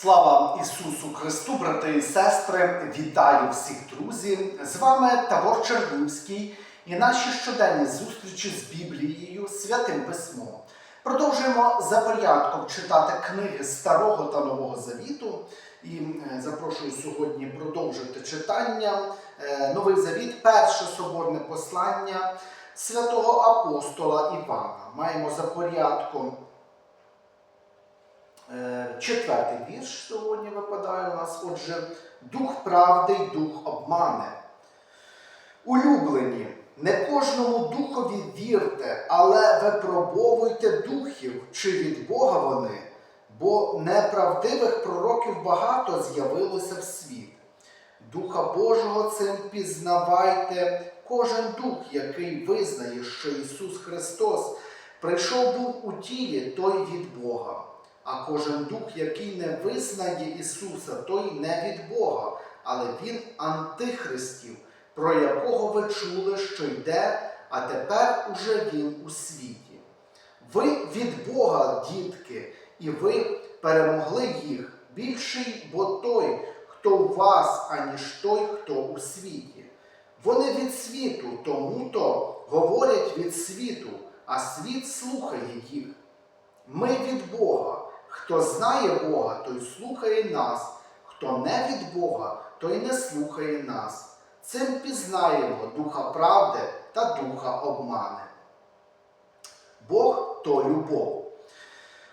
Слава Ісусу Христу, брати і сестри! Вітаю всіх друзів! З вами Тавор Чернівський і наші щоденні зустрічі з Біблією, Святим Письмом. Продовжуємо за порядком читати книги Старого та Нового Завіту. І е, запрошую сьогодні продовжити читання. Е, Новий Завіт, перше соборне послання святого апостола Івана. Маємо за порядком Четвертий вірш сьогодні випадає у нас. Отже, дух правди й дух обмане. Улюблені, не кожному духові вірте, але випробовуйте духів, чи від Бога вони, бо неправдивих пророків багато з'явилося в світ. Духа Божого цим пізнавайте, кожен дух, який визнає, що Ісус Христос прийшов був у тілі, той від Бога. А кожен дух, який не визнає Ісуса, той не від Бога, але Він антихристів, про якого ви чули, що йде, а тепер уже Він у світі. Ви від Бога, дітки, і ви перемогли їх більший, бо той, хто у вас, аніж той, хто у світі. Вони від світу, тому то говорять від світу, а світ слухає їх. Ми від Бога. Хто знає Бога, той слухає нас, хто не від Бога, той не слухає нас. Цим пізнаємо духа правди та духа обмани. Бог то любов.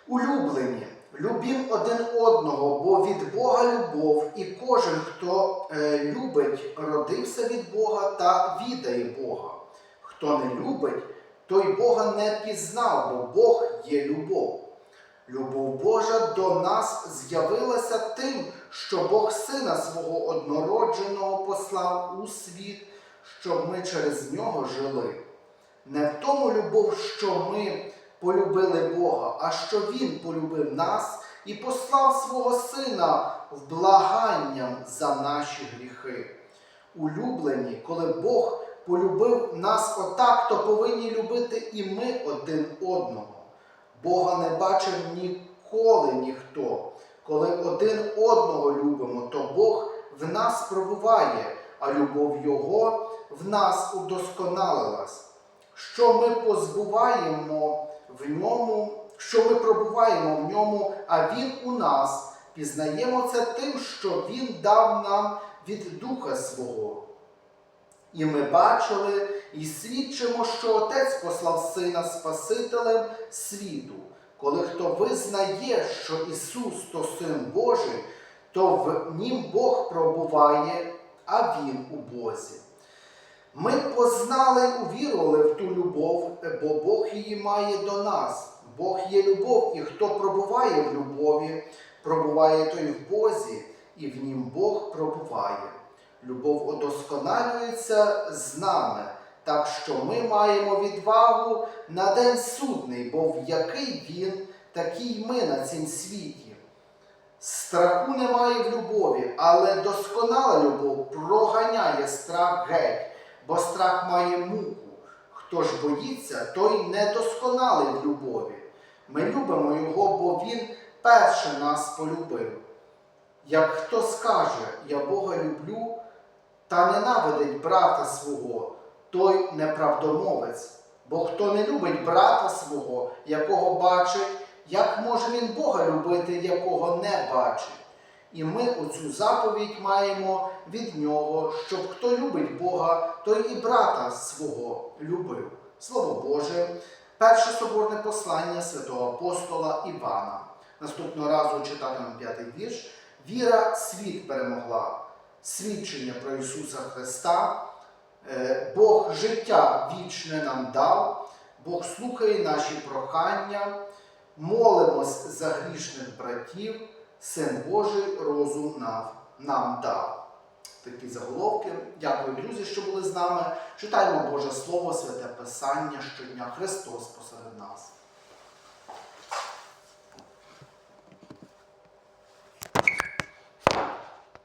Улюблені, любім один одного, бо від Бога любов, і кожен, хто е, любить, родився від Бога та відає Бога. Хто не любить, той Бога не пізнав, бо Бог є любов. Любов Божа до нас з'явилася тим, що Бог Сина свого однородженого послав у світ, щоб ми через нього жили. Не в тому любов, що ми полюбили Бога, а що Він полюбив нас і послав свого Сина в благанням за наші гріхи. Улюблені, коли Бог полюбив нас отак, то повинні любити і ми один одного. Бога не бачив ніколи ніхто. Коли один одного любимо, то Бог в нас пробуває, а любов Його в нас удосконалилась. Що ми позбуваємо в ньому, що ми пробуваємо в ньому, а Він у нас, пізнаємо це тим, що Він дав нам від Духа свого. І ми бачили і свідчимо, що Отець послав Сина Спасителем світу. Коли хто визнає, що Ісус то Син Божий, то в нім Бог пробуває, а Він у Бозі. Ми познали, увірували в ту любов, бо Бог її має до нас. Бог є любов, і хто пробуває в любові, пробуває той в Бозі, і в нім Бог пробуває. Любов удосконалюється з нами, так що ми маємо відвагу на день судний, бо в який він, такий ми на цім світі. Страху немає в любові, але досконала любов проганяє страх геть, бо страх має муку. Хто ж боїться, той недосконалий в любові. Ми любимо його, бо він перше нас полюбив. Як хто скаже, я Бога люблю, та ненавидить брата свого, той неправдомовець. Бо хто не любить брата свого, якого бачить, як може він Бога любити, якого не бачить? І ми оцю заповідь маємо від нього, щоб хто любить Бога, той і брата свого любив. Слово Боже, перше соборне послання святого апостола Івана. Наступного разу читатимемо п'ятий вірш. Віра світ перемогла, свідчення про Ісуса Христа. Е, Бог життя вічне нам дав, Бог слухає наші прохання, молимось за грішних братів, Син Божий розум нам, нам дав. Такі заголовки. Дякую, друзі, що були з нами. Читаємо Боже Слово, Святе Писання щодня. Христос посеред нас.